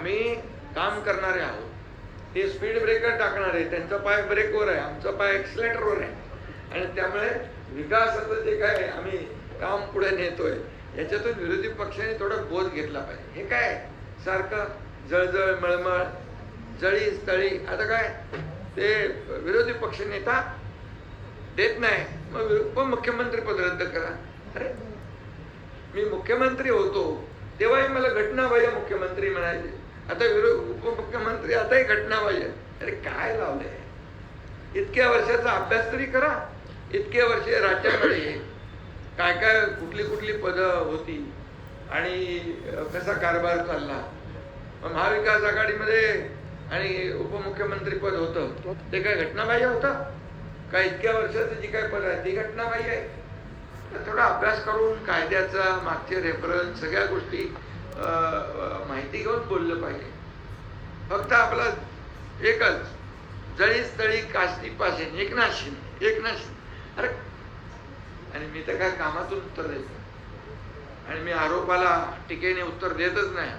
आम्ही काम करणारे आहोत. ते स्पीड ब्रेकर टाकणारे त्यांचा पाय ब्रेकवर आहे आमचा पाय एक्सिलेटरवर आहे. आणि त्यामुळे विकासाचं जे काय आम्ही काम पुढे नेतोय याच्यातून विरोधी पक्षाने थोडा बोध घेतला पाहिजे. हे काय सारखं जळजळ मळमळ जळी स्थळी आता काय? ते विरोधी पक्ष नेता देत नाही. मग उपमुख्यमंत्री पद रद्द करा. अरे मी मुख्यमंत्री होतो तेव्हाही मला घटनाबाह्य मुख्यमंत्री म्हणायचे. आता विरोध उपमुख्यमंत्री आताही पाहिजे. अरे काय लावलंय इतक्या वर्षाचा अभ्यास तरी करा. इतक्या वर्ष राज्यामध्ये काय काय कुठली कुठली पदं होती? आणि कसा कारभार चालला? मग महाविकास आघाडीमध्ये आणि उपमुख्यमंत्री पद होतं. ते काय घटनाबाह्य होतं? काय इतक्या वर्षाचं जी काय पद आहे ती घटनाबाह्य आहे थोडा अभ्यास करून कायद्याचा मागचे रेफरन्स सगळ्या गोष्टी माहिती घेऊन बोललं पाहिजे. फक्त आपला एकच जळी स्थळी काष्टी पाशीन एकनाथ शिंदे एकनाथ शिंदे अरे आणि मी तर काय कामातून उत्तर द्यायचं आणि मी आरोपाला टीकेने उत्तर देतच नाही.